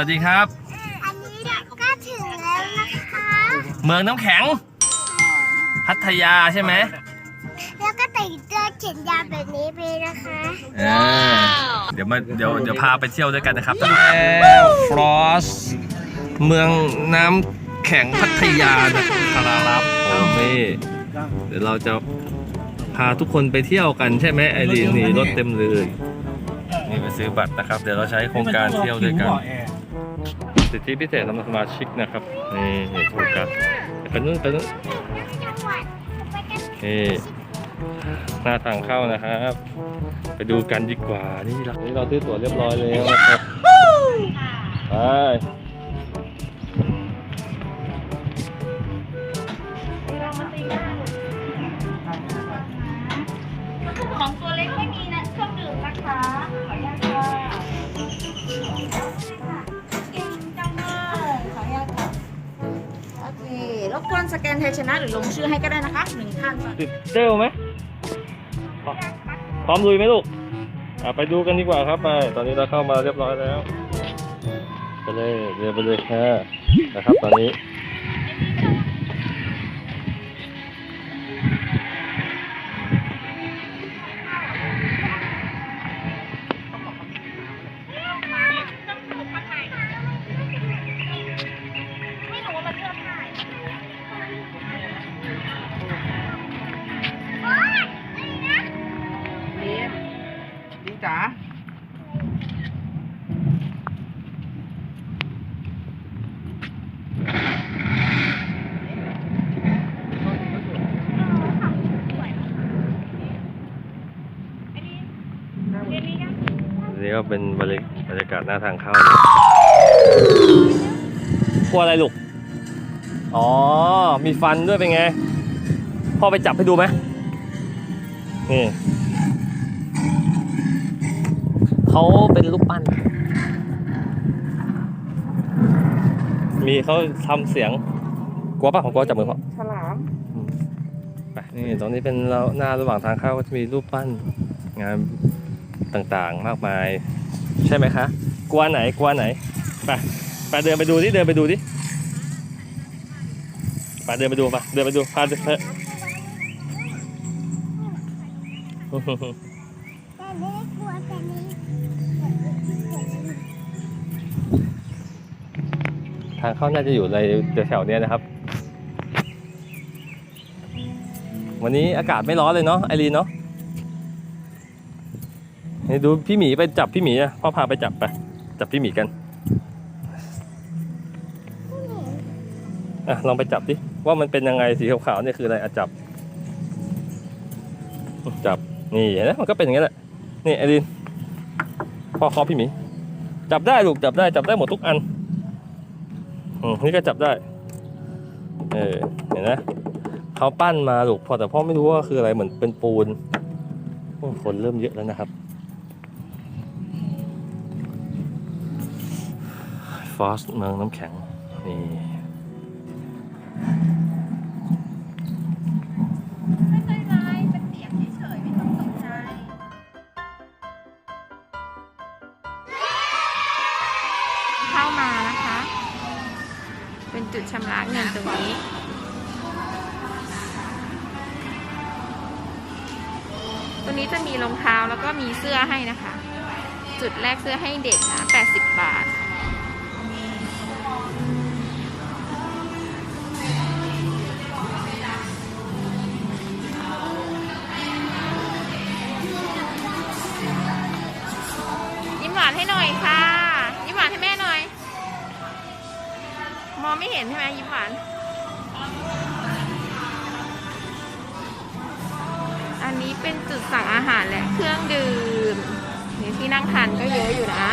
วัสดีครับ อันนี้เราก็ถึงแล้วนะคะ เมืองน้ำแข็ง พัทยาใช่ไหมแล้วก็แต่งตัวเขียนยาวแบบนี้ไปนะคะเออเดี๋ยวมาเดี๋ยวเดี๋ยวพาไปเที่ยวด้วยกันนะครับแล้วฟรอสเมืองน้ำแข็งพัทยานะครับผมนี่เดี๋ยวเราจะพาทุกคนไปเที่ยวกันใช่ไหมไอรีนนี่รถเต็มเลยนี่ไปซื้อบัตรนะครับ เดี๋ยวเราใช้โครงการเที่ยวด้วยกัน สิทธิพิเศษสำหรับสมาชิกนะครับ นี่โครงการไปนู่นไปนู่นนนี่หน้าทางเข้านะครับ ไปดูกันดีกว่านี่เรานี่เราซื้อตั๋วเรียบร้อยแล้วนะครับไป บกวนสแกนไทยชนะหรือลงชื่อให้ก็ได้นะคะหนึ่งท่านติดเจลไหมพร้อมพร้อมลุยไหมลูกอะไปดูกันดีกว่าครับไปตอนนี้เราเข้ามาเรียบร้อยแล้ว ไปเลยเรียนไปเลยค่ะนะครับตอนนี้ นี่ก็เป็นบรรยบรรยากาศหน้าทางเข้าเลยกลัวอะไรลูก อ๋อ มีฟันด้วยเป็นไง พ่อไปจับให้ดูไหมนี่เขาเป็นรูปปั้น มีเขาทำเสียง กลัวป่ะของกลัวจับมือพ่อฉลามไปนี่ตรงนี้เป็นเราหน้าระหว่างทางเข้าก็จะมีรูปปั้นงาน ต่างๆ มากมาย ใช่ไหมคะกลัวไหนกลัวไหนไปไปเดินไปดูดิเดินไปดูดิไปเดินไปดูไปเดินไปดูพาเดินไปแต่ไม่ได้กลัวแต่นี้ทางเข้าน่าจะอยู่ในแถวๆเนี้ยนะครับ วันนี้อากาศไม่ร้อนเลยเนาะไอรีนเนาะ นี่ดูพี่หมีไปจับพี่หมีอะพ่อพาไปจับไป จับพี่หมีกันอะลองไปจับดิว่ามันเป็นยังไงสีขาวๆเนี่ยคืออะไรอะจับ จับนี่เห็นไหมมันก็เป็นอย่างนี้แหละนี่ไอรินพ่อคอพี่หมี จับได้ลูกจับได้จับได้หมดทุกอันอืมนี่ก็จับได้เออเห็นไหมเขาปั้นมาลูกพอแต่พ่อไม่รู้ว่าคืออะไรเหมือนเป็นปูนคนเริ่มเยอะแล้วนะครับ อสเมืองน้ำแข็ง นี่ ไม่เป็นไรเป็นเสียงเฉยๆไม่ต้องตกใจ เข้ามานะคะ เป็นจุดชำระเงินตรงนี้ตัวนี้จะมีรองเท้าแล้วก็มีเสื้อให้นะคะ จุดแรกเสื้อให้เด็กนะ 80 บาทานให้หน่อยค่ะ ยิ้มหวานให้แม่หน่อย มองไม่เห็นใช่ไหมยิ้มหวาน อันนี้เป็นจุดสั่งอาหารและเครื่องดื่มนี่ที่นั่งทานก็เยอะอยู่นะ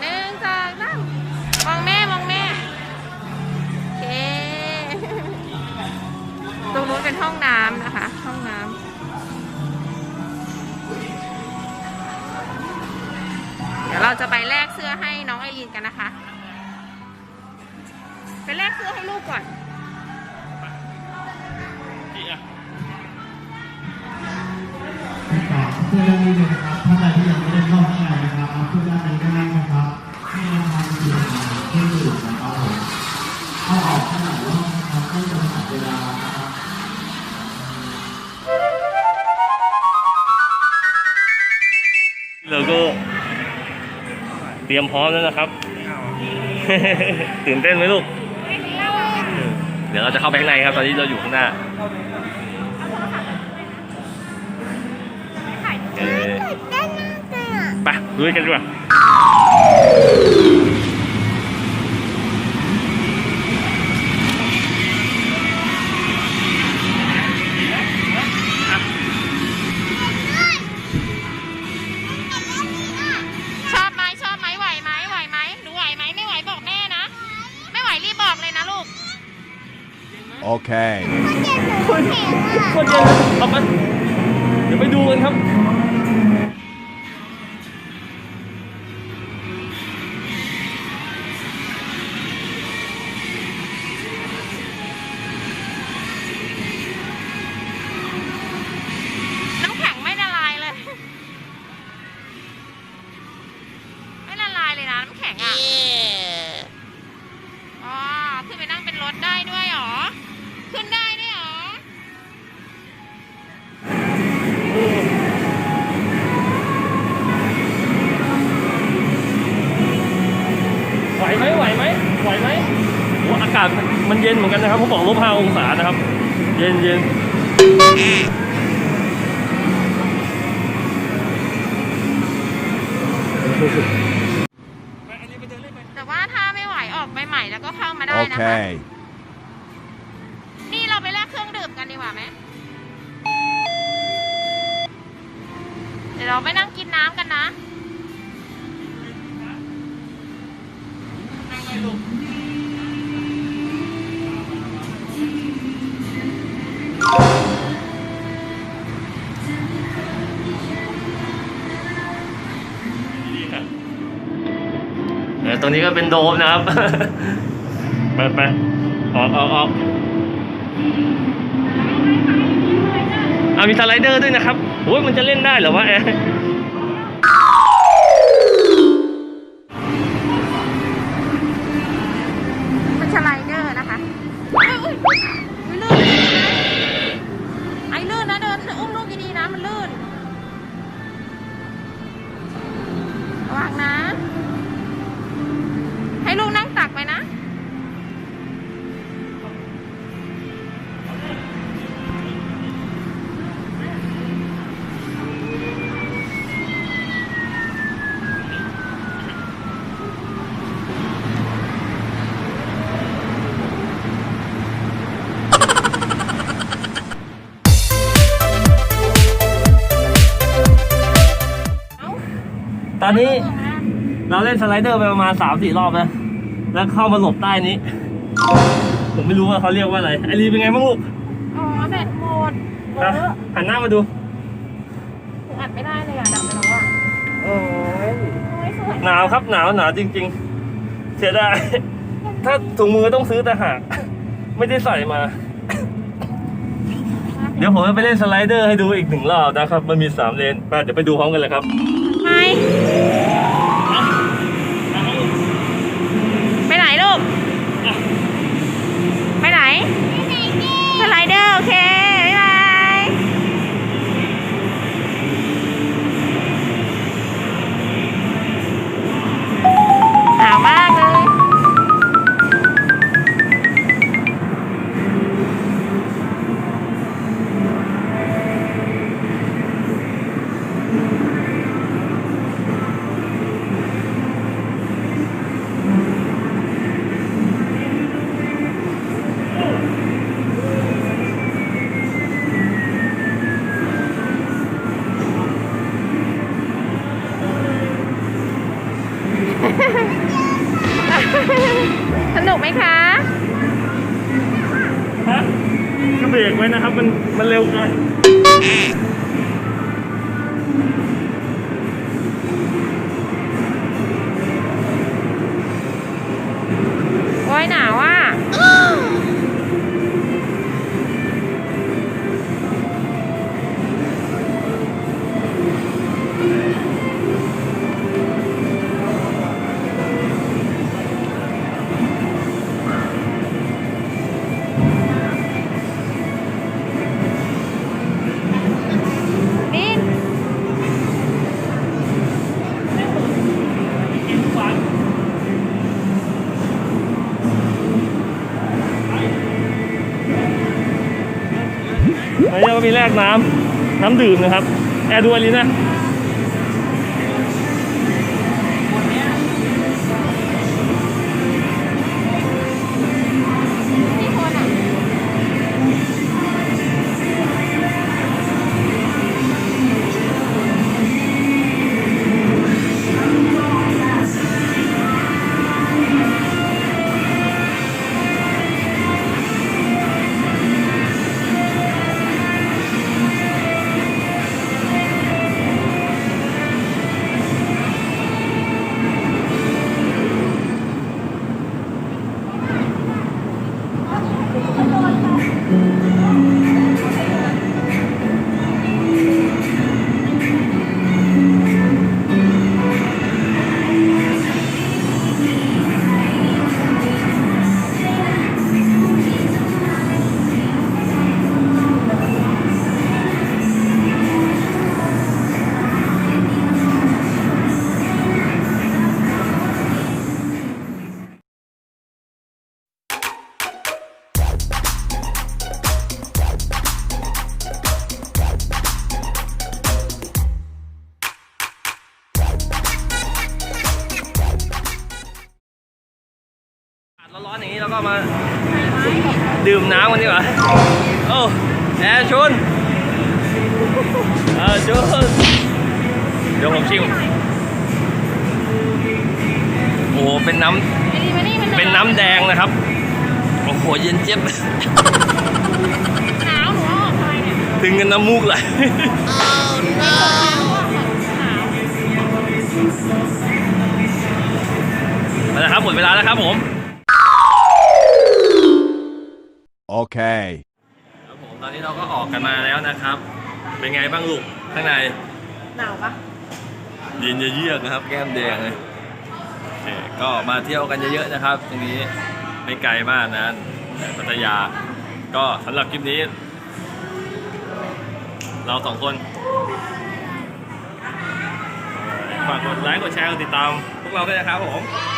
หนึ่งสองสามมองแม่มองแม่โอเคตรงนู้นเป็นห้องน้ำนะคะ ห้องน้ำเดี๋ยวเราจะไปแลกเสื้อให้น้องไอรีนกันนะคะ ไปแลกเสื้อให้ลูกก่อน นี่อะ รียมพร้อมแล้วนะครับ ตื่นเต้นไหมลูก เดี๋ยวเราจะเข้าไปข้างในครับ ตอนนี้เราอยู่ข้างหน้าเออตื่นเต้นมากเลยอะไปลุยกันดีกว่า Okay. คนเจ็บหนูแข็งอะโคตรเย็นเลยเอาไปเดี๋ยวไปดูกันครับ เย็นเหมือนกันนะครับเขาบอกลบห้าองศานะครับ เย็นเย็นแต่ว่าถ้าไม่ไหวออกไปใหม่แล้วก็เข้ามาได้นะคะ Okay. นี่เราไปแลกเครื่องดื่มกันดีกว่าไหม เดี๋ยวเราไปนั่งกินน้ำกันนะเออ ตรงนี้ก็เป็นโดมนะครับ ไปไปออกออกออกเอามีสไลเดอร์ด้วยนะครับโอ้ยมันจะเล่นได้เหรอวะแอร์ ตอนนี้เราเล่นสไลเดอร์ไปประมาณสามสี่รอบแล้วแล้วเข้ามาหลบใต้นี้ ผมไม่รู้ว่าเขาเรียกว่าอะไรไอรีเป็นไงบ้างลูกอ๋อแบตหมดฮะหันหน้ามาดูอัดไม่ได้เลยอะดับไปแล้วอะโอ้ยโอ้ยสวยหนาวครับหนาวหนาวจริง ๆ เสียดายถ้าถุงมือต้องซื้อแต่หากไม่ได้ใส่มา เดี๋ยวผมจะไปเล่นสไลเดอร์ให้ดูอีกหนึ่งรอบนะครับ มันมีสามเลนไปเดี๋ยวไปดูพร้อมกันเลยครับ ไปไปไหนลูก ไปไหนสไลเดอร์โอเคบ๊ายบายหนาวมากเลย สนุกไหมคะฮะก็เบรกไว้นะครับ มันมันเร็วเกิน มีแลกน้ำน้ำดื่มนะครับแอร์ดูอันนี้นะ ก็มาดื่มน้ำกันดีกว่าโอ้แอร์ชุนเออชุนเดี๋ยวผมชิมโอ้โหเป็นน้ไอ้นี่มานี่มันหำเป็นน้ำแดงนะครับโอ้โหเย็นเจี๊ยบหนาวหนูเอาออกทำไมเนี่ยถึงกันน้ำมูกไหลไม่ตกน้ำอะหนาวมาแล้วครับหมดเวลาแล้วครับผม Okay. ครับผมตอนนี้เราก็ออกกันมาแล้วนะครับ เป็นไงบ้างลูกข้างในหนาวปะเย็นเยือกๆนะครับ แก้มแดงเลยโอเคก็มาเที่ยวกันเยอะๆนะครับ ตรงนี้ไม่ไกลมากนะพัทยา ก็สำหรับคลิปนี้ เราสองคนฝากกดไลค์กดแชร์กดติดตามพวกเราด้วยนะครับผมบ